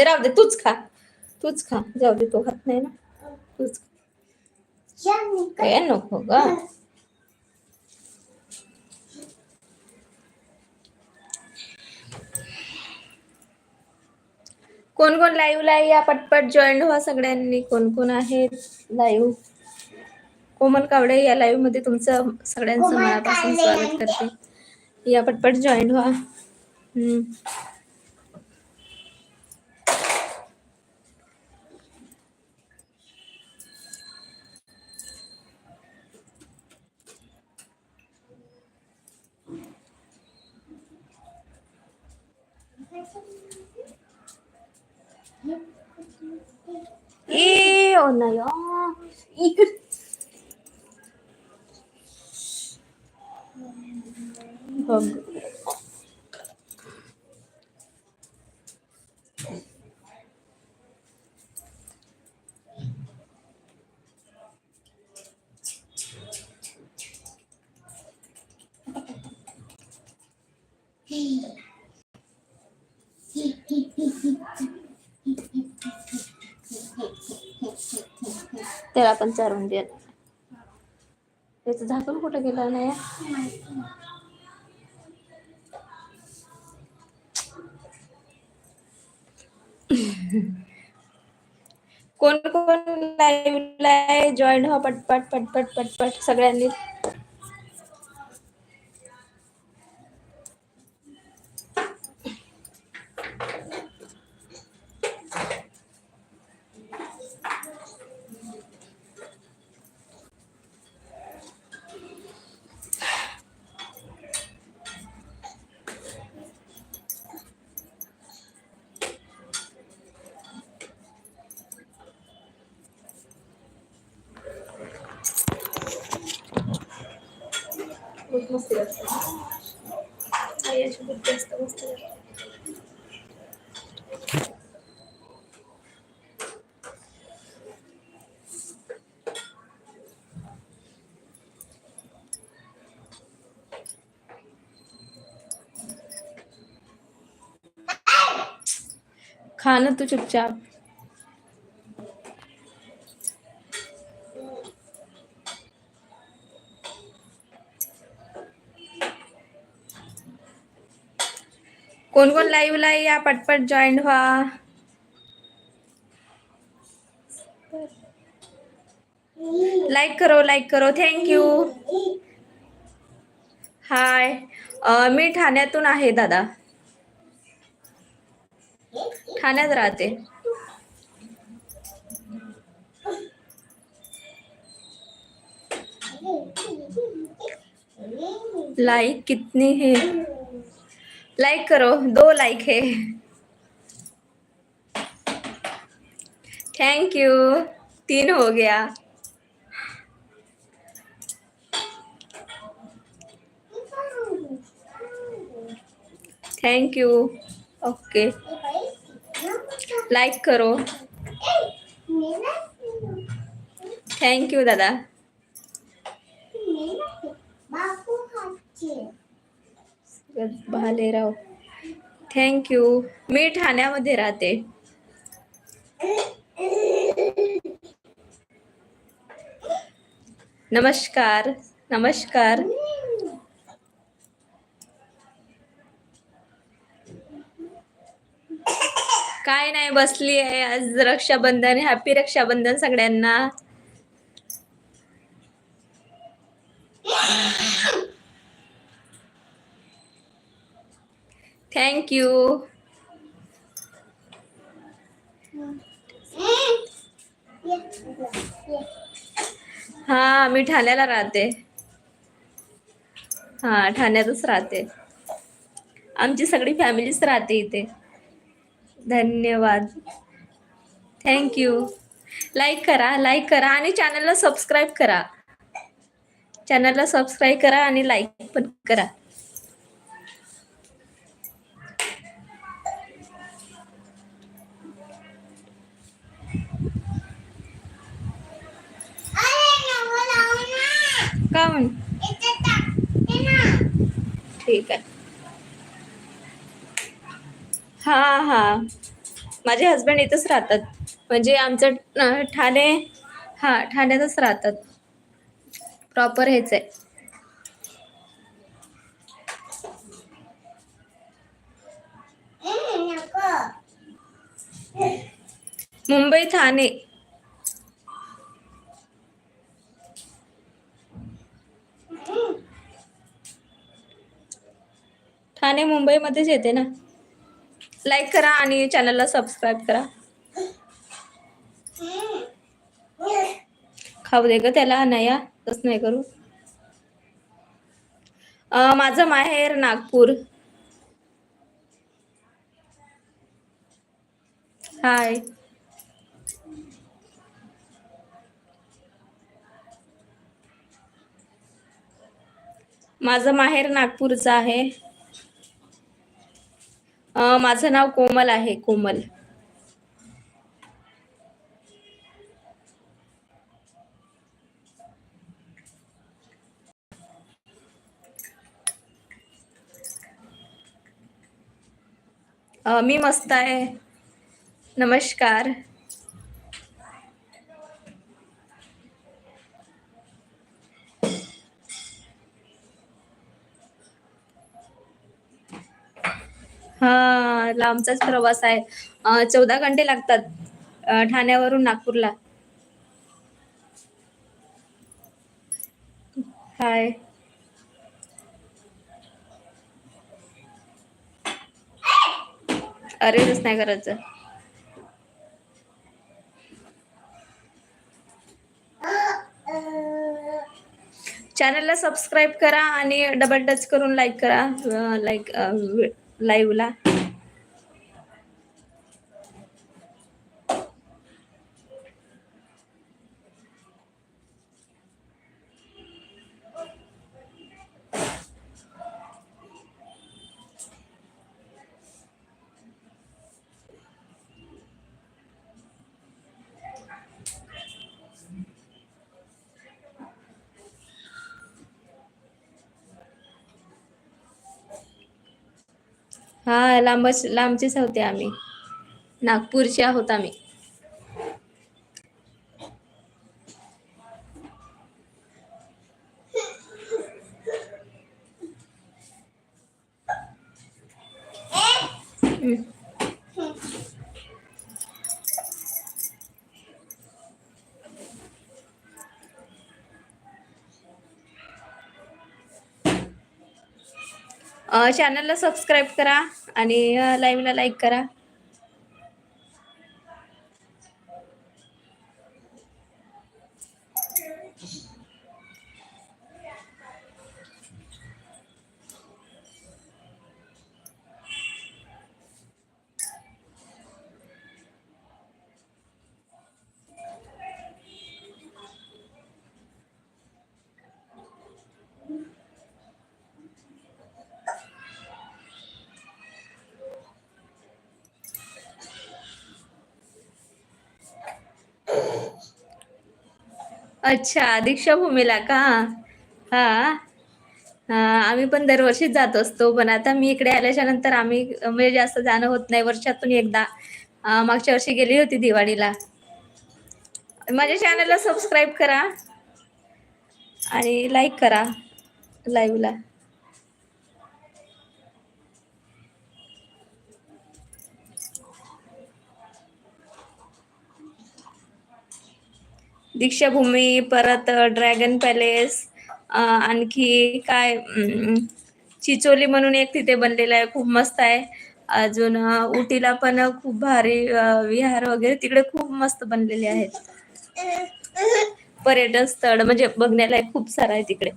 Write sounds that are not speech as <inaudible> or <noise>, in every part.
दे राहू दे तूच खा. तूच खा. जाऊ दे तो खात नाही ना. तूच खा. काय नको ग. कोण कोण लाईव्हला आहे या पटपट जॉईन व्हा सगळ्यांनी. कोण कोण आहेत लाईव्ह कोमल कावडे या लाईव्हमध्ये तुमचं सगळ्यांचं मनापासून स्वागत करते. या पटपट जॉईन व्हा. हम्म. ए ओ नाही आ. इकडे बघ त्याला पण चारून दे त्याचं झाकून कुठं गेलं नाही? कोण कोण लाईव्हला आहे? जॉईन हो पटपट पटपट पटपट सगळ्यांनी. मस्ती करते आई अशी बुद्धी असतं मस्त करते. खा ना तू चुपचाप कोण कोण लाईव्हला या पटपट जॉईन व्हा. लाईक करो लाईक करो. थँक्यू हाय मी ठाण्यातून आहे दादा. ठाण्यात राहते. लाईक कितनी है? लाइक करो, दो लाइक है। थैंक यू तीन हो गया। थैंक यू ओके लाइक करो। थैंक यू दादा। भालेराव थँक यू मी ठाण्यामध्ये राहते. नमस्कार. नमस्कार. काय नाही बसली आहे आज रक्षाबंधन हॅपी रक्षाबंधन सगळ्यांना. थँक यू हा मी ठाण्याला राहते. हा ठाण्यातच राहते. आमची सगळी फॅमिलीच राहते इथे. धन्यवाद. थँक्यू लाईक करा लाईक करा आणि चॅनलला सबस्क्राईब करा. चॅनलला सबस्क्राईब करा आणि लाईक पण करा. का ठीक आहे. हा हा. माझे हस्बंड इथंच राहतात. म्हणजे आमचं ठाणे हा ठाण्यातच राहतात. प्रॉपर हेच आहे. मुंबई ठाणे. ठाणे मुंबईमध्येच येते ना? लाईक करा आणि चॅनलला सबस्क्राईब करा. खाऊ दे ग त्याला नया तसं नाही करू. माझं माहेर नागपूर. हाय माझं माहेर नागपूरचं आहे. माझं नाव कोमल आहे कोमल. मी मस्त आहे. नमस्कार. हा लांबचाच प्रवास आहे. चौदा घंटे लागतात ठाण्यावरून नागपूरला. हाय अरे नाही करायचं. चॅनलला सबस्क्राईब करा आणि डबल टच करून लाईक करा. लाईक लाईव्हला हा लांबच लांबचेच होते आम्ही. नागपूरचे आहोत आम्ही. चॅनलला सबस्क्राईब करा आणि लाईव्हला लाईक करा. अच्छा दीक्षाभूमीला का? हा. आम्ही पण दरवर्षीच जात असतो पण आता मी इकडे आल्याच्यानंतर आम्ही म्हणजे जास्त जाणं होत नाही वर्षातून एकदा. मागच्या वर्षी गेली होती दिवाळीला. माझ्या चॅनलला सबस्क्राईब करा आणि लाईक करा लाईव्हला दीक्षाभूमी परत ड्रॅगन पॅलेस आणखी काय चिचोली म्हणून एक तिथे बनलेलं आहे खूप मस्त आहे. अजून उटीला पण खूप भारी विहार वगैरे तिकडे खूप मस्त बनलेले आहेत. पर्यटन स्थळ म्हणजे बघण्यालायक खूप सारं आहे तिकडे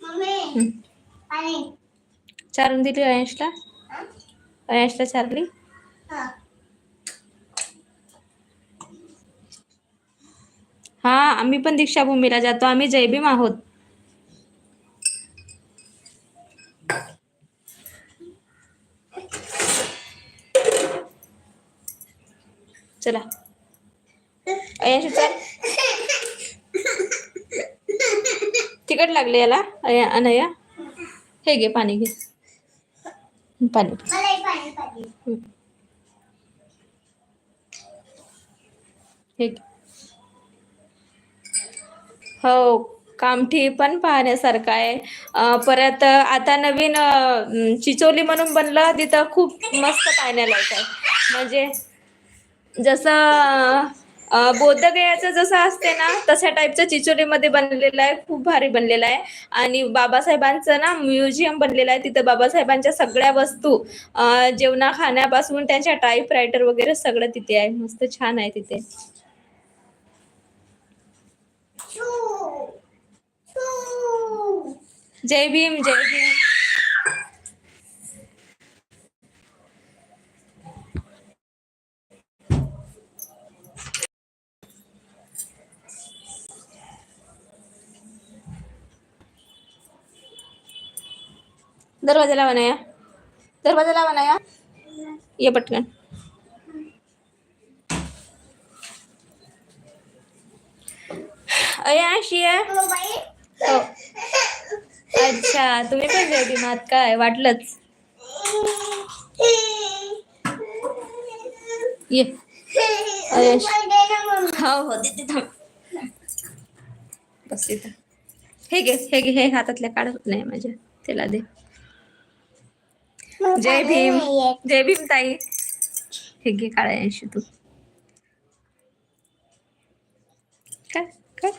मम्मी हं. पाणी चारून दिली अयशला? अयशला चारली? हा. आम्ही पण दीक्षाभूमीला जातो. आम्ही जयभीम आहोत. चला. अयश चल <laughs> तिकट लागले याला अनया. हे घे पाणी घे. पाणी. हे. हो कामठी पण पाहण्यासारखं आहे. परत आता नवीन चिचोली म्हणून बनलं तिथं खूप मस्त पाहण्यालायक आहे. म्हणजे जसं अं, बोधगयाचं जसं असते ना तशा टाईपचं चिचोलीमध्ये बनलेलं आहे खूप भारी बनलेलं आहे. आणि बाबासाहेबांचं ना म्युझियम बनलेलं आहे तिथं. बाबासाहेबांच्या सगळ्या वस्तू जेवणा खाण्यापासून त्यांच्या टाईप रायटर वगैरे सगळं तिथे आहे. मस्त छान आहे तिथे. जय भीम जय भीम. दरवाजा लावा नया. दरवाजा लावा नया. ये पटकन. अया अशी आहे मोबाईल हो. अच्छा तुम्ही पण भीम आहात काय वाटलंच. ये. अयश. हो हो तिथे थांब. बस तिथं हे घे हे घे हे हातातल्या काढत नाही माझ्या. त्याला दे. जय भीम. जय भीम ताई. हे घे काळ्यांशी तू. काय काय.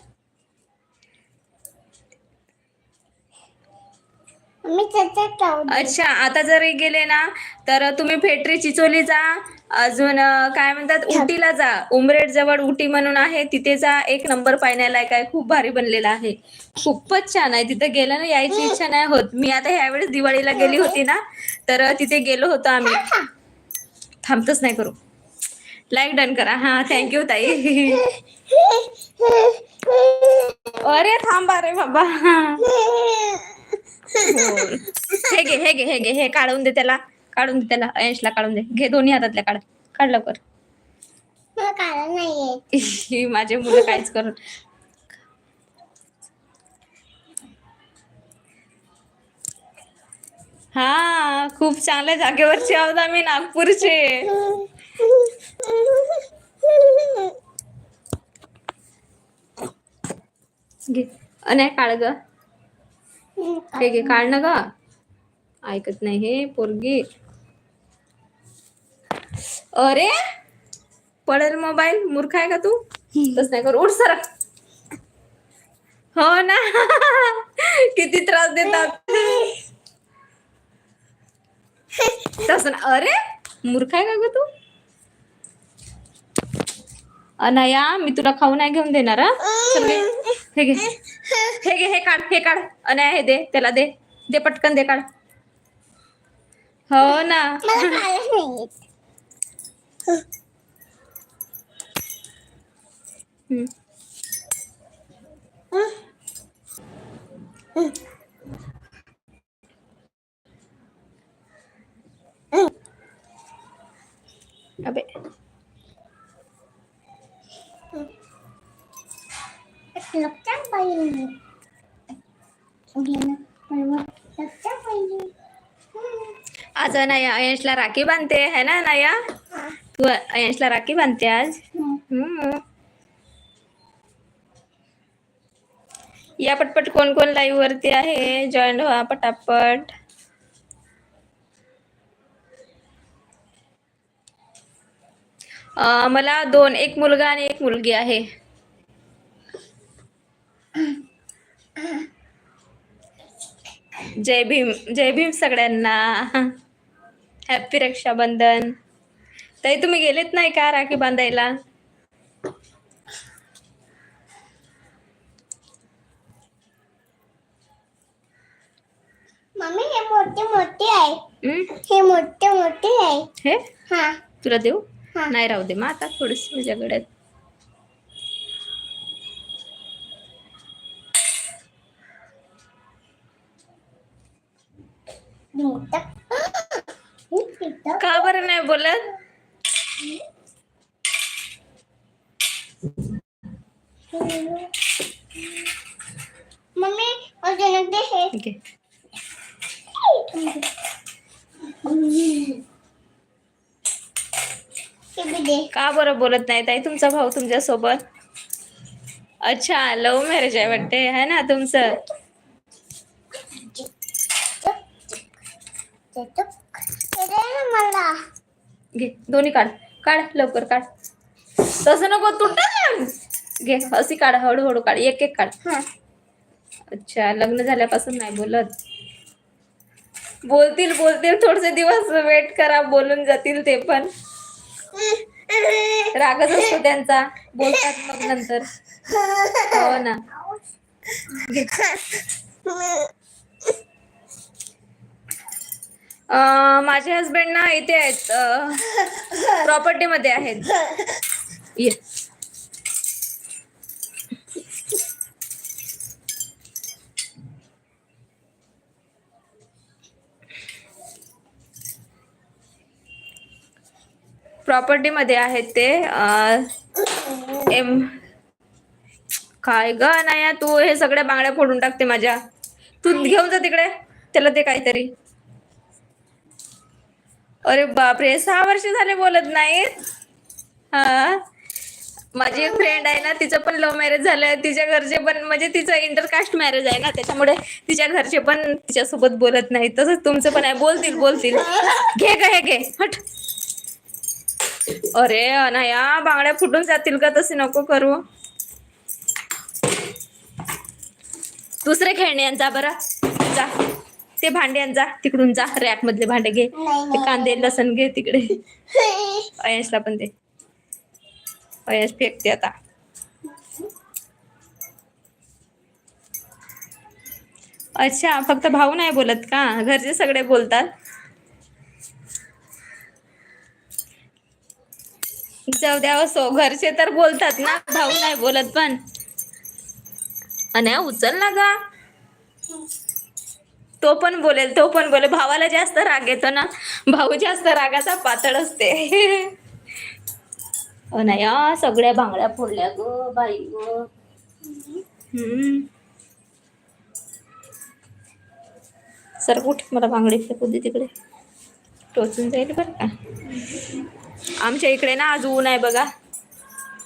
अच्छा आता जर गेले ना तर तुम्ही फेटरी चिचोली जा. अजून काय म्हणतात उटीला जा. उमरेड जवळ उटी म्हणून आहे. तिथे जा. एक नंबर पाहण्यालायक आहे. खूप भारी बनलेला आहे. खूपच छान आहे. तिथे गेलं ना यायची इच्छा नाही होत. मी आता ह्यावेळेस दिवाळीला गेली होती ना तर तिथे गेलो होतो आम्ही. थांबतच नाही करू. लाईक डन करा. हा थँक्यू ताई. अरे थांबा रे बाबा. हो. <laughs> हे घे हे घे हे घे. हे काढून दे त्याला. काढून दे त्याला अयशला काढून दे. घे दोन्ही हातातल्या काढ. काढ लवकर. ही <laughs> माझे मुलं काहीच करून हा खूप चांगल्या जागेवरचे आहोत आम्ही नागपूरचे. घे. अने काढ ग. हे घे काढ ना ग. ऐकत नाही हे पोरगी. अरे! पडेल मोबाईल मूर्ख आहे का तू? तस नाही कर उठ सर हो ना. <laughs> किती त्रास देतात. तस ना. अरे मूर्ख आहे का ग तू? अनाया मी तुला खाऊ नाही घेऊन देणार हे? घे. हे घे हे काढ हे काढ. अनाया हे दे त्याला दे. दे पटकन दे काढ. हो ना मला काढा नाहीये हम्म. अबे. लक्षात पाहिजे आज अनाया अयशला राखी बांधते है ना अनाया तू अयशला राखी बांधते आज? या पटपट कोण कोण लाईव्ह वरती आहे? जॉईन व्हा पटापट. मला दोन एक मुलगा आणि एक मुलगी आहे. जय भीम जय भीम सगळ्यांना. <laughs> हॅपी रक्षाबंधन. ताई तुम्ही गेलेत नाही का राखी बांधायला मम्मी हे मोठे मोठे आहे हम्म? हे मोठे मोठे आहे हे हा तुला देऊ हा. नाही राहू दे मग आता थोडीशी माझ्याकडे आहेत. मोठा हे पितं. का बरं नाही बोलत मम्मी ठीक आहे. का बरं बोलत नाही ताई? तुमचा भाऊ तुमच्यासोबत अच्छा लव्ह मॅरेज आहे वाटते. है ना तुमचं? घे दोन्ही काढ. काढ लवकर काढ. तसं नको तुटत घे अशी काढ हळूहळू काढ. एक एक काढ. हा. अच्छा लग्न झाल्यापासून नाही बोलत? बोलतील बोलतील थोडेसे दिवस वेट करा बोलून जातील ते पण. रागच असतो त्यांचा. बोलतात मग नंतर. हो ना. माझे हसबंड ना इथे आहेत प्रॉपर्टी मध्ये आहेत. प्रॉपर्टी मध्ये आहेत ते एम काय ग नाही तू हे सगळ्या बांगड्या फोडून टाकते माझ्या. तू घेऊन जा तिकडे त्याला ते काहीतरी. अरे बापरे सहा वर्ष झाले बोलत नाहीत. हा? माझी एक फ्रेंड आहे ना तिचं पण लव्ह मॅरेज झालं तिच्या घरचे पण म्हणजे तिचं इंटरकास्ट मॅरेज आहे ना त्याच्यामुळे तिच्या घरचे पण तिच्यासोबत बोलत नाही तसंच तुमचं पण आहे. बोलतील बोलतील. घे का हे घे हट. अरे अनाया बांगड्या फुटून जातील का? तसे नको करू. दुसरे खेळणे आण जा जा. ते भांडे आण जा. तिकडून जा. रॅक मधले भांडे घे. ते कांदे लसण घे तिकडे. अयशला पण ते अयश फेकते आता. अच्छा फक्त भाऊ नाही बोलत का? घरचे सगळे बोलतात? जाऊ द्या असो घरचे तर बोलतात ना भाऊ नाही बोलत पण. अन उचल ना गा. तो पण बोलेल तो पण बोलेल. भावाला जास्त राग येतो ना भाऊ जास्त रागाचा पातळ असते. अनया सगळ्या भांगड्या फोडल्या ग बाई ग. सर कुठ मला भांगडी फेकू दे तिकडे. टोचून जाईल बरं का? आमच्या इकडे ना आज ऊन आहे बघा.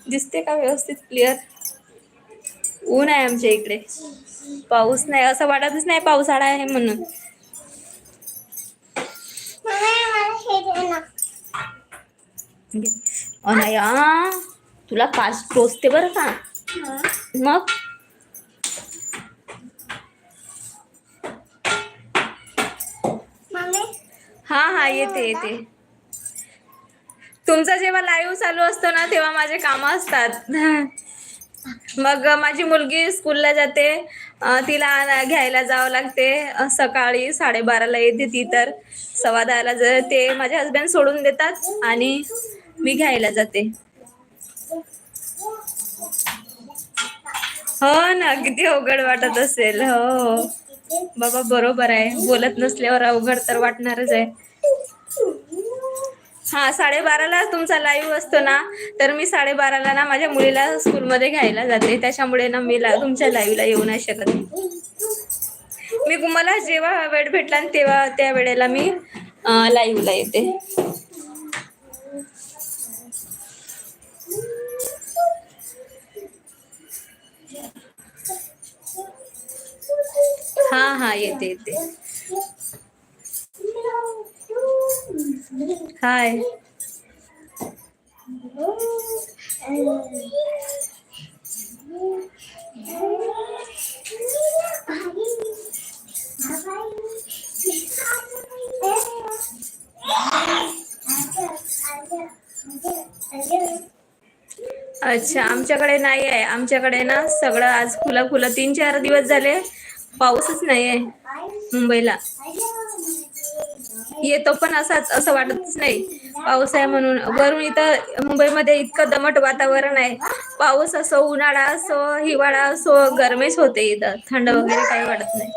दिसते का व्यवस्थित क्लिअर ऊन आहे आमच्या इकडे. पाऊस नाही असं वाटतच नाही पावसाळा आहे म्हणून. हे अनया तुला काच टोचते बरं का. मग? हा हा येते येते. तुमचा जेव्हा लाईव्ह चालू असतो ना तेव्हा माझे कामं असतात. <laughs> मग माझी मुलगी स्कूलला जाते. तिला घ्यायला जावं लागते. सकाळी साडेबाराला येते ती तर. सव्वा दहाला जर ते माझे हस्बंड सोडून देतात आणि मी घ्यायला जाते. हो ना किती अवघड वाटत असेल. हो. बाबा बरोबर आहे. बोलत नसल्यावर अवघड तर वाटणारच आहे. हा साडेबाराला तुमचा लाईव्ह असतो ना तर मी साडेबाराला ना माझ्या मुलीला स्कूलमध्ये घ्यायला जाते. त्याच्यामुळे ना मी ला तुमच्या लाईव्हला येऊ नाही शकत. मी मला जेव्हा वेळ भेटला तेव्हा त्या वेळेला मी लाईव्हला येते. हा हा येते येते. हाय अच्छा आमच्याकडे नाही आहे. आमच्याकडे ना सगळं आज खुलं खुलं तीन चार दिवस झाले. पाऊसच नाही आहे मुंबईला. येतो पण असाच असं वाटतच नाही. पाऊस आहे म्हणून. वरून इथं मुंबईमध्ये इतकं दमट वातावरण आहे. पाऊस असो उन्हाळा असो हिवाळा असो गरमेच होते इथं. थंड वगैरे काही वाटत नाही.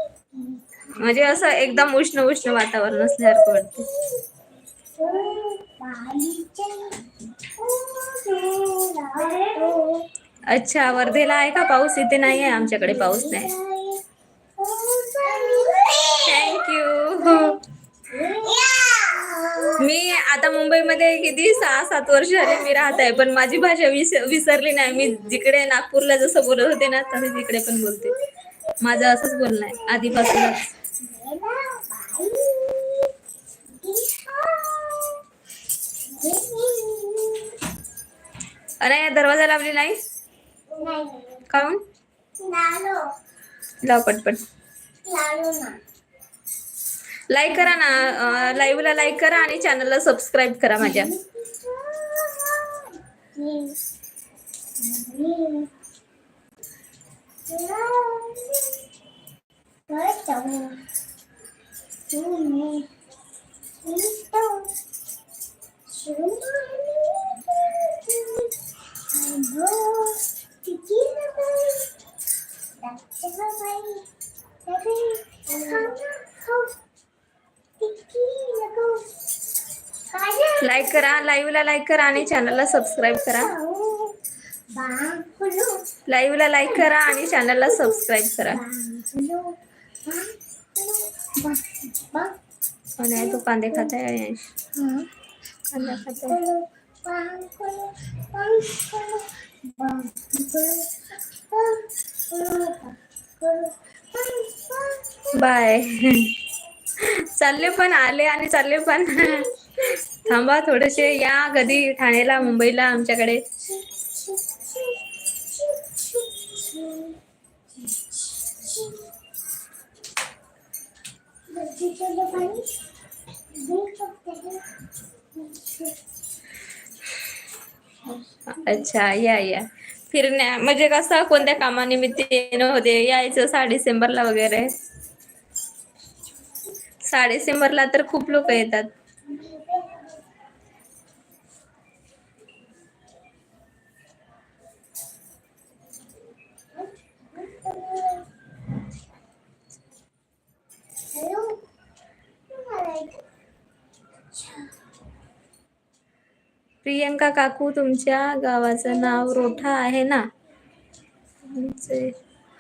म्हणजे असं एकदम उष्ण उष्ण वातावरण असल्यासारखं वाटतं अच्छा वर्धेला आहे का पाऊस? इथे नाही आहे आमच्याकडे पाऊस नाही. थँक्यू मी आता मुंबईमध्ये किती सहा सात वर्ष झाले मी राहत आहे पण माझी भाषा विस विसरली नाही. मी जिकडे नागपूरला जसं बोलत होते ना तसं तिकडे पण बोलते. माझं असंच बोलणं आहे आधीपासूनच. अरे दरवाजा लावली नाही? काऊन लाव पटपट. लाईक करा ना लाईव्हला लाईक करा आणि चॅनलला सबस्क्राईब करा माझ्या. लाईक करा लाईव्हला लाईक करा आणि चॅनलला सबस्क्राईब करा. लाईव्हला लाईक करा आणि चॅनलला सबस्क्राईब करा. नाही तो? कांदे खात आहे कांदा खात आहे. बाय <laughs> चालले पण आले आणि चालले पण. थांबा थोडेसे या कधी ठाण्याला मुंबईला आमच्याकडे. अच्छा या या. फिरण्या म्हणजे कसं कोणत्या कामानिमित्त येणं होते? यायचं सहा डिसेंबरला वगैरे. साडे डिसेंबरला तर खूप लोक येतात. प्रियंका काकू तुमच्या गावाचं नाव रोठा आहे ना? तुमचे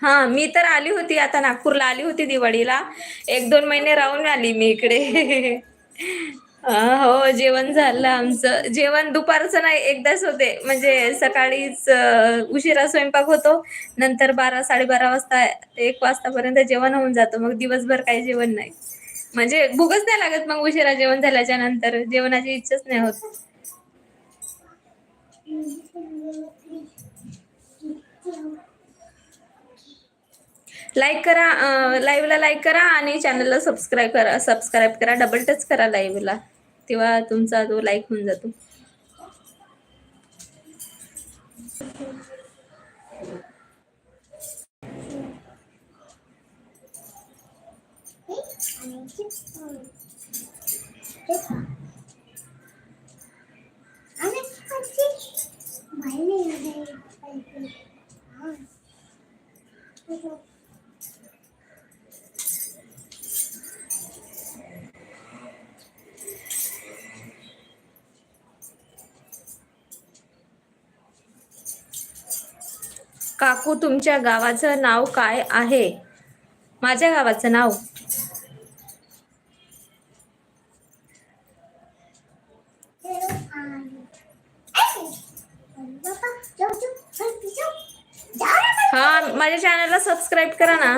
हा मी तर आली होती आता नागपूरला आली होती दिवाळीला. एक दोन महिने राहून आली मी इकडे. हो जेवण झालं आमचं. जेवण दुपारचं नाही एकदाच होते. म्हणजे सकाळीच उशिरा स्वयंपाक होतो. नंतर बारा साडेबारा वाजता एक वाजतापर्यंत जेवण होऊन जातं. मग दिवसभर काही जेवण नाही. म्हणजे भूकच नाही लागत मग उशिरा जेवण झाल्याच्यानंतर. जेवणाची इच्छाच नाही होत. लाईक करा लाईव्हला लाईक करा आणि चॅनलला सबस्क्राईब करा सबस्क्राईब करा डबल टच करा लाईव्हला तेव्हा तुमचा तो लाईक होऊन जातो. काकू तुमच्या गावाचं नाव काय आहे? माझ्या गावाचं नाव. हा माझ्या चॅनलला सबस्क्राईब करा ना.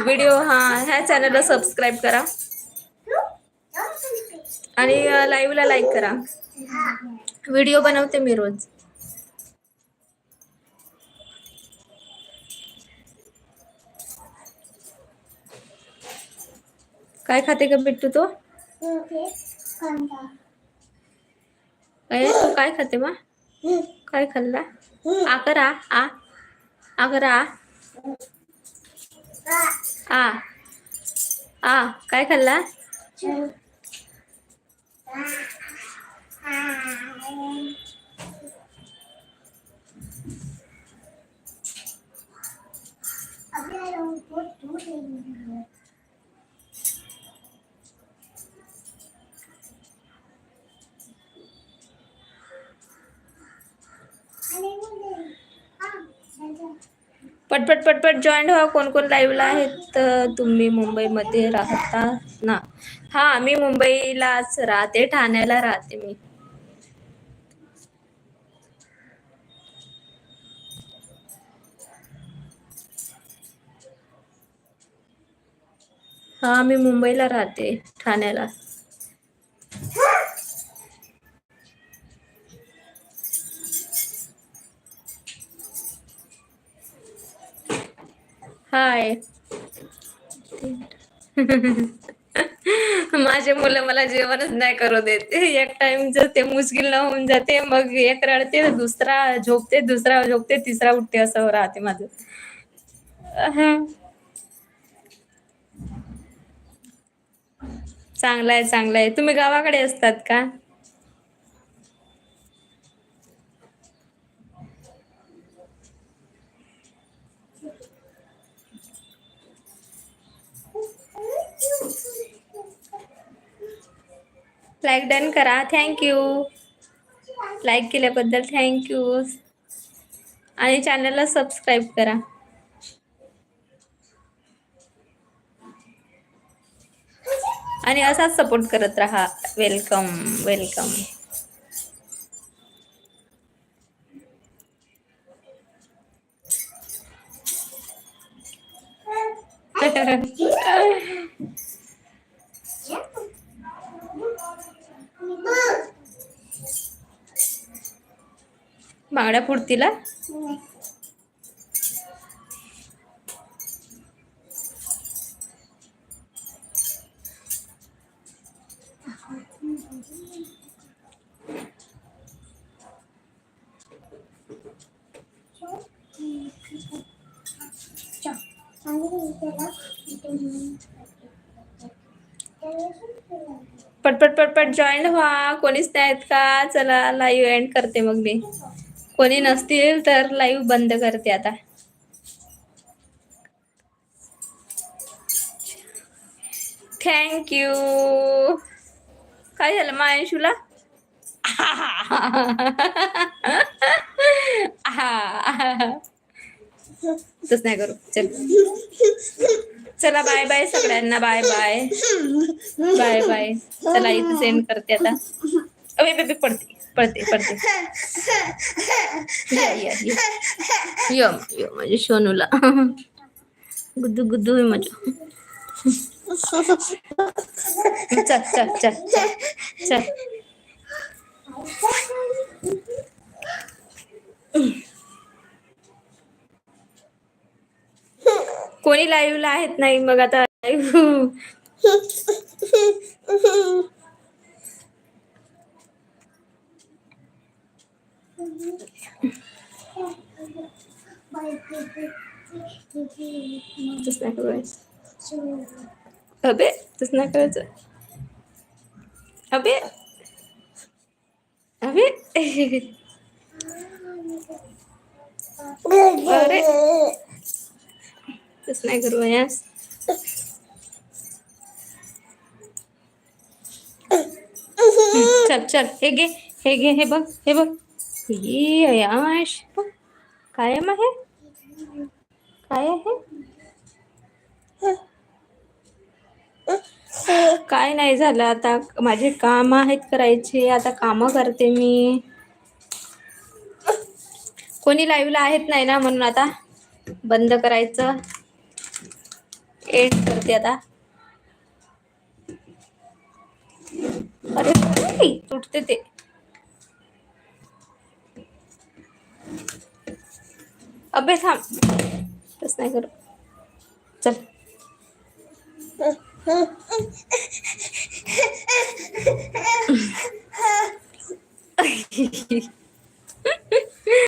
व्हिडिओ हा ह्या चॅनलला सबस्क्राईब करा. आणि लाईव्हला लाईक करा. व्हिडिओ बनवते मी रोज. काय खाते का बिट्टू तो? तू काय खाते मा काय खाल्ला? आकर आ. आ आकर आ. आ. आ. काय खाल्ला? अभी आ रहा हूँ बहुत दूर है। पटपट पटपट जॉईन व्हा. कोण कोण लाईव्हला आहेत तुम्ही मुंबईमध्ये राहता ना. हा मी मुंबईलाच राहते ठाण्याला राहते मी. हा मी मुंबईला राहते ठाण्याला. हाय. माझे मुलं मला जेवणच नाही करू देत. एक टाइम जर ते मुश्किल न होऊन जाते मग एक रडते दुसरा झोपते दुसरा झोपते तिसरा उठते असं राहते माझं. चांगलं आहे चांगलं आहे तुम्ही गावाकडे असतात का? लाईक डन करा. थँक्यू लाईक केल्याबद्दल थँक्यू आणि चॅनलला सबस्क्राईब करा. आणि असाच सपोर्ट करत राहा. वेलकम वेलकम <laughs> बांगड्या पुरतीला पटपट पटपट जॉईन व्हा. कोणीच नाहीत का? चला लाईव्ह एंड करते मग मी. कोणी नसतील तर लाईव्ह बंद करते आता. थँक्यू काय झालं मायांशूला? तस नाही करू. चल. चला बाय बाय सगळ्यांना. बाय बाय बाय बाय चला इथे सेंड करते आता. अबे बेबी पडते पडते पडते. या या या. यम यम माझ्या सोनूला म्हणजे गुद्दू गुद्दू आहे माझ्या. चल चल चल चल चल. कोणी लाईव्हला आहेत नाही मग आता लाईव्ह तसं नाही करायचं अबे तसं नाही करायचं अबे अबे अरे तसं नाही करू यास चल चल. हे घे हे घे हे बघ हे बघ. हे अयाश कायम आहे काय आहे काय नाही झालं आता माझे काम आहेत करायचे आता कामं करते मी कोणी लाईव्हला आहेत नाही ना म्हणून आता बंद करायचं एंड करते आता अरे, तुटते ते अबे थांब. तस नाही करू. चल.